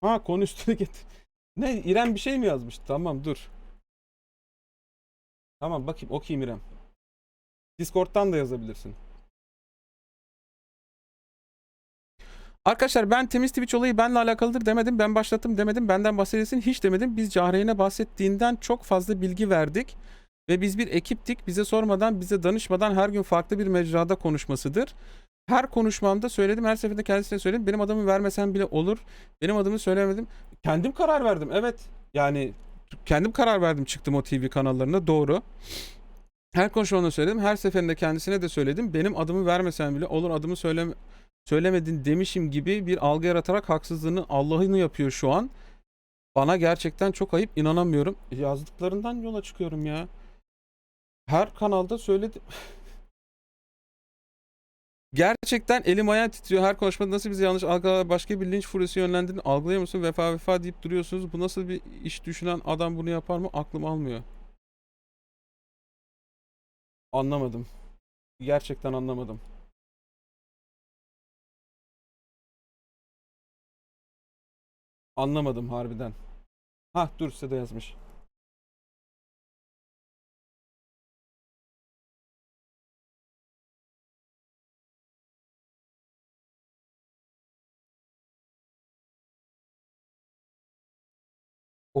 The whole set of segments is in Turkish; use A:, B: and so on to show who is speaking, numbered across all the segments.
A: Ha konu üstüne getir. Ne İrem bir şey mi yazmış? Tamam dur. Tamam bakayım okuyayım İrem. Discord'dan da yazabilirsin. Arkadaşlar ben temiz Twitch olayı benle alakalıdır demedim. Ben başlattım demedim. Benden bahsedilsin hiç demedim. Biz Cahreyn'e bahsettiğinden çok fazla bilgi verdik. Ve biz bir ekiptik. Bize sormadan, bize danışmadan her gün farklı bir mecrada konuşmasıdır. Her konuşmamda söyledim. Her seferinde kendisine söyledim. Benim adımı vermesen bile olur. Benim adımı söylemedim. Kendim karar verdim. Evet. Yani kendim karar verdim çıktım o TV kanallarına. Doğru. Her konuşmamda söyledim. Her seferinde kendisine de söyledim. Benim adımı vermesen bile olur adımı söyleme söylemedin demişim gibi bir algı yaratarak haksızlığını Allah'ını yapıyor şu an. Bana gerçekten çok ayıp inanamıyorum. Yazdıklarından yola çıkıyorum ya. Her kanalda söyledim. Gerçekten elim ayağım titriyor. Her konuşmada nasıl bizi yanlış algılar başka bir linç furyası yönlendiğini algılayamıyor musun? Vefa vefa deyip duruyorsunuz. Bu nasıl bir iş düşünen adam bunu yapar mı? Aklım almıyor. Anlamadım. Gerçekten anlamadım. Anlamadım harbiden. Hah dur size de yazmış.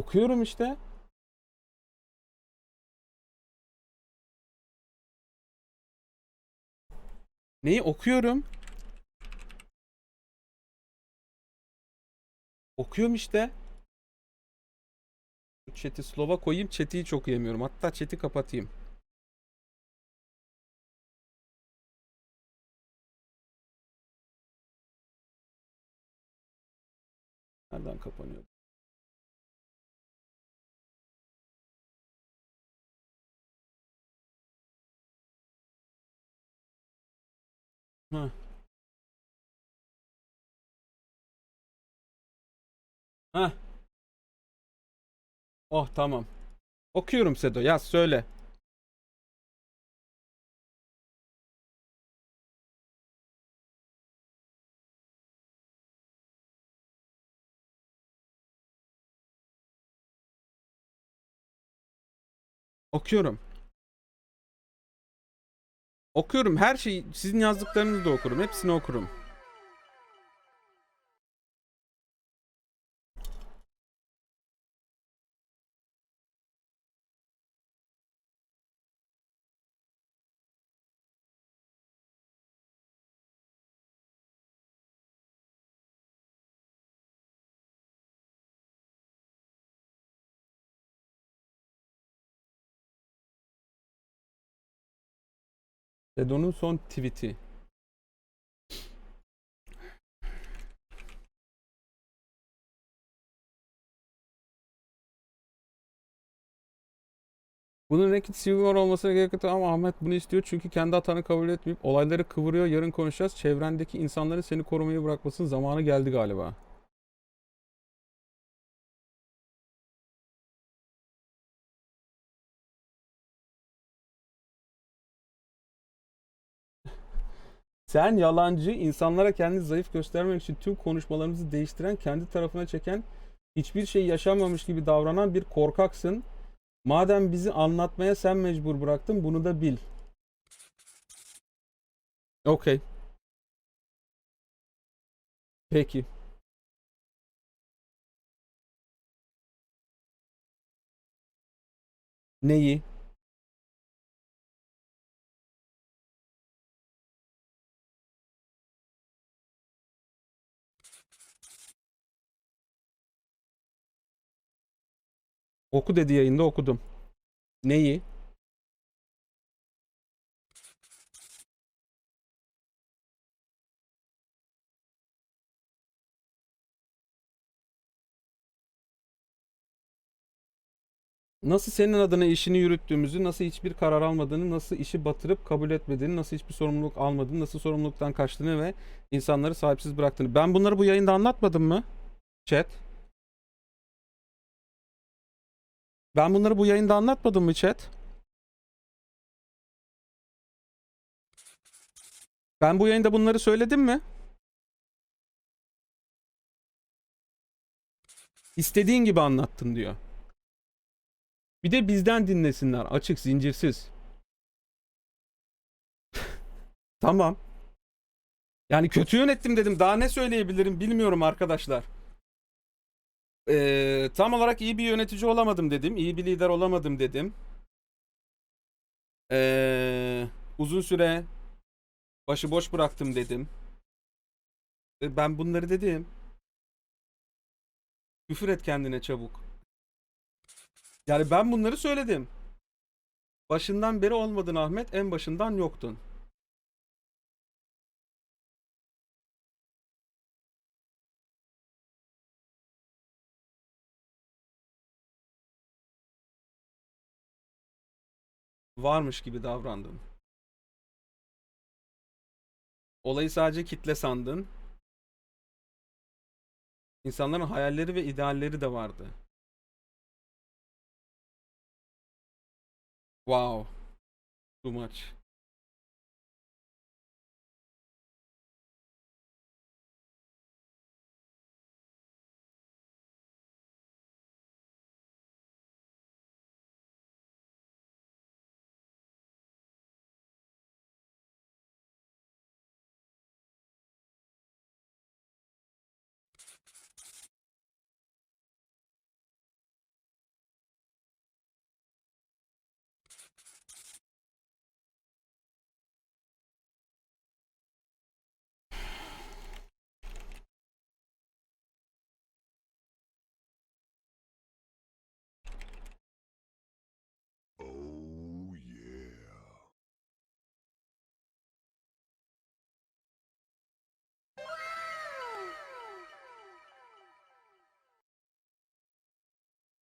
A: Okuyorum işte. Neyi okuyorum? Okuyorum işte. Chat'i slow'a koyayım. Chat'i hiç okuyamıyorum. Hatta chat'i kapatayım. Nereden kapanıyor? Hı. Heh. Oh tamam. Okuyorum Sedo. Yaz söyle. Okuyorum. Okuyorum. Her şeyi sizin yazdıklarınızı da okurum. Hepsini okurum. Sedo'nun son tweet'i. Bunun Civil War olmasına gerek yok ama Ahmet bunu istiyor çünkü kendi hatanı kabul etmeyip olayları kıvırıyor. Yarın konuşacağız. Çevrendeki insanların seni korumayı bırakmasının zamanı geldi galiba. Sen yalancı, insanlara kendini zayıf göstermek için tüm konuşmalarımızı değiştiren, kendi tarafına çeken, hiçbir şey yaşanmamış gibi davranan bir korkaksın. Madem bizi anlatmaya sen mecbur bıraktın, bunu da bil. Okey. Peki. Neyi? Oku dedi yayında okudum. Neyi? Nasıl senin adına işini yürüttüğümüzü, nasıl hiçbir karar almadığını, nasıl işi batırıp kabul etmediğini, nasıl hiçbir sorumluluk almadığını, nasıl sorumluluktan kaçtığını ve insanları sahipsiz bıraktığını. Ben bunları bu yayında anlatmadım mı? Chat. Ben bunları bu yayında anlatmadım mı chat? Ben bu yayında bunları söyledim mi? İstediğin gibi anlattın diyor. Bir de bizden dinlesinler. Açık, zincirsiz. tamam. Yani kötü yönettim dedim. Daha ne söyleyebilirim bilmiyorum arkadaşlar. Ee, tam olarak iyi bir yönetici olamadım dedim. İyi bir lider olamadım dedim. Ee, uzun süre başıboş bıraktım dedim. E, Ben bunları dedim. Küfür et kendine çabuk. Yani ben bunları söyledim. Başından beri olmadın Ahmet, en başından yoktun. Varmış gibi davrandın. Olayı sadece kitle sandın. İnsanların hayalleri ve idealleri de vardı. Wow. Too much.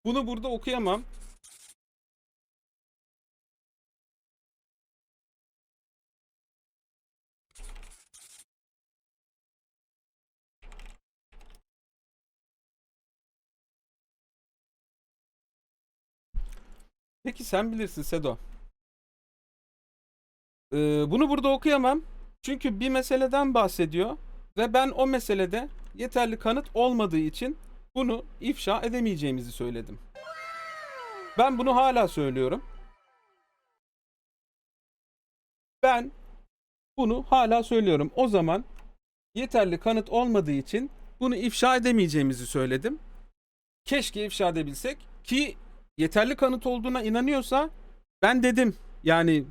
A: Bunu burada okuyamam. Peki sen bilirsin Sedo. Ee, bunu burada okuyamam. Çünkü bir meseleden bahsediyor ve ben o meselede yeterli kanıt olmadığı için bunu ifşa edemeyeceğimizi söyledim. Ben bunu hala söylüyorum. Ben bunu hala söylüyorum. O zaman yeterli kanıt olmadığı için bunu ifşa edemeyeceğimizi söyledim. Keşke ifşa edebilsek ki yeterli kanıt olduğuna inanıyorsa ben dedim yani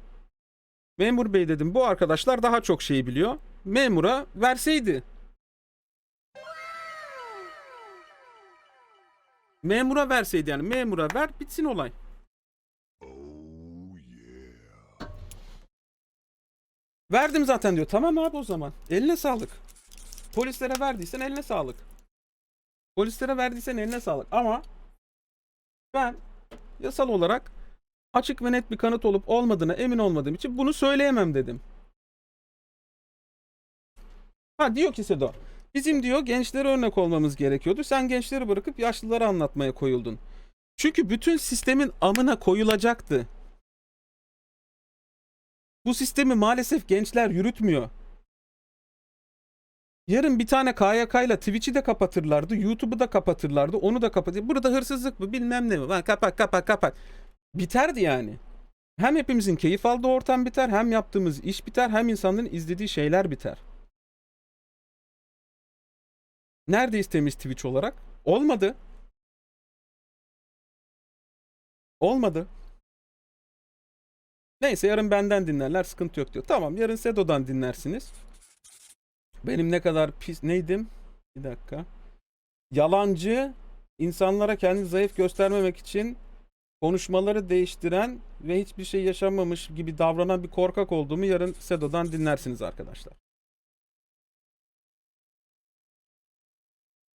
A: memur bey dedim bu arkadaşlar daha çok şey biliyor. Memura verseydi. Memura verseydi yani memura ver bitsin olay.
B: Oh.
A: Verdim zaten diyor. Tamam abi o zaman. Eline sağlık. Polislere verdiysen eline sağlık. Polislere verdiysen eline sağlık. Ama ben yasal olarak açık ve net bir kanıt olup olmadığına emin olmadığım için bunu söyleyemem dedim. Ha diyor ki Sedo. Bizim diyor gençlere örnek olmamız gerekiyordu. Sen gençleri bırakıp yaşlıları anlatmaya koyuldun. Çünkü bütün sistemin amına koyulacaktı. Bu sistemi maalesef gençler yürütmüyor. Yarın bir tane KYK ile Twitch'i de kapatırlardı, YouTube'u da kapatırlardı, onu da kapatır. Burada hırsızlık mı bilmem ne mi? Lan kapat kapat kapat. Biterdi yani. Hem hepimizin keyif aldığı ortam biter, hem yaptığımız iş biter, hem insanların izlediği şeyler biter. Neredeyiz temiz Twitch olarak? Olmadı. Olmadı. Neyse yarın benden dinlerler sıkıntı yok diyor. Tamam yarın Sedo'dan dinlersiniz. Benim ne kadar pis neydim? Bir dakika. Yalancı, insanlara kendini zayıf göstermemek için konuşmaları değiştiren ve hiçbir şey yaşanmamış gibi davranan bir korkak olduğumu yarın Sedo'dan dinlersiniz arkadaşlar.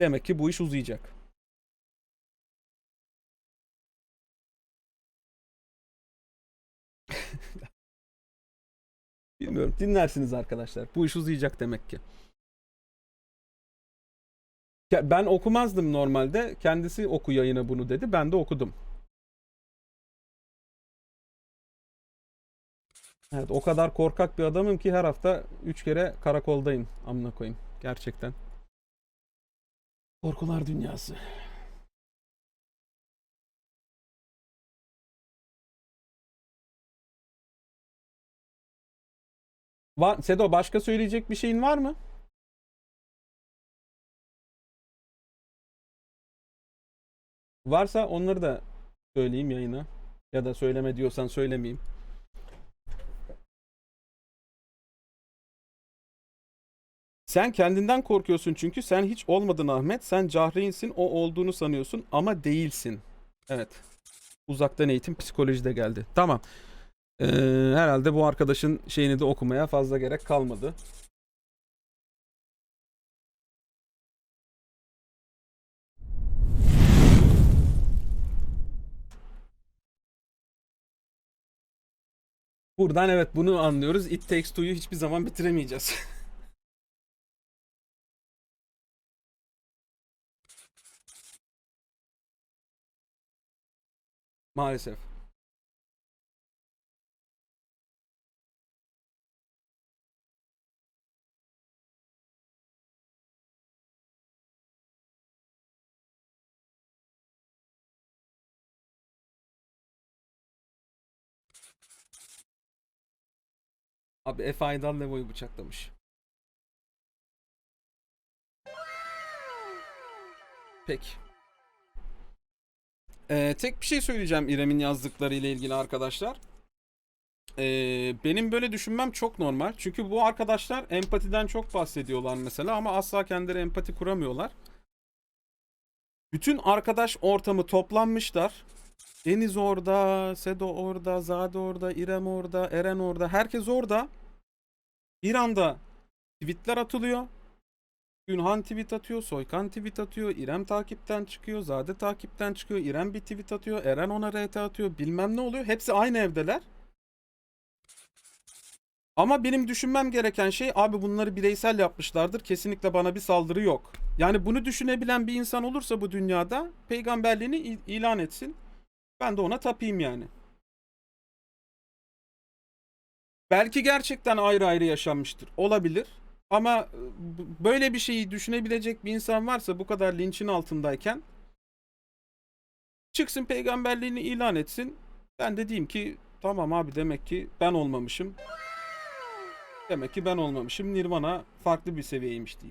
A: Demek ki bu iş uzayacak. Bilmiyorum. Dinlersiniz arkadaşlar. Bu iş uzayacak demek ki. Ya Ben okumazdım normalde. Kendisi oku yayına bunu dedi. Ben de okudum. Evet o kadar korkak bir adamım ki her hafta 3 kere karakoldayım. Amına koyayım. Gerçekten. Korkular Dünyası. Va Sedo başka söyleyecek bir şeyin var mı? Varsa onları da söyleyeyim yayına. Ya da söyleme diyorsan söylemeyeyim. Sen kendinden korkuyorsun çünkü sen hiç olmadın Ahmet. Sen Cahreyn'sin, o olduğunu sanıyorsun ama değilsin. Evet. Uzaktan eğitim psikolojide geldi. Tamam. Ee, herhalde bu arkadaşın şeyini de okumaya fazla gerek kalmadı. Buradan evet bunu anlıyoruz. It Takes Two'yu hiçbir zaman bitiremeyeceğiz. Maalesef. Abi Aydal Levo'yu bıçaklamış. Peki. Ee, tek bir şey söyleyeceğim İrem'in yazdıkları ile ilgili arkadaşlar. Ee, benim böyle düşünmem çok normal. Çünkü bu arkadaşlar empatiden çok bahsediyorlar mesela ama asla kendileri empati kuramıyorlar. Bütün arkadaş ortamı toplanmışlar. Deniz orada, Sedo orada, Zade orada, İrem orada, Eren orada. Herkes orada. Bir anda tweetler atılıyor. Günhan tweet atıyor, Soykan tweet atıyor, İrem takipten çıkıyor, Zade takipten çıkıyor, İrem bir tweet atıyor, Eren ona RT atıyor, bilmem ne oluyor. Hepsi aynı evdeler. Ama benim düşünmem gereken şey abi bunları bireysel yapmışlardır. Kesinlikle bana bir saldırı yok. Yani bunu düşünebilen bir insan olursa bu dünyada peygamberliğini il- ilan etsin. Ben de ona tapayım yani. Belki gerçekten ayrı ayrı yaşanmıştır. Olabilir. Ama e, böyle bir şeyi düşünebilecek bir insan varsa bu kadar linçin altındayken çıksın peygamberliğini ilan etsin. Ben de diyeyim ki tamam abi demek ki ben olmamışım. Demek ki ben olmamışım. Nirvana farklı bir seviyeymiş diyeyim.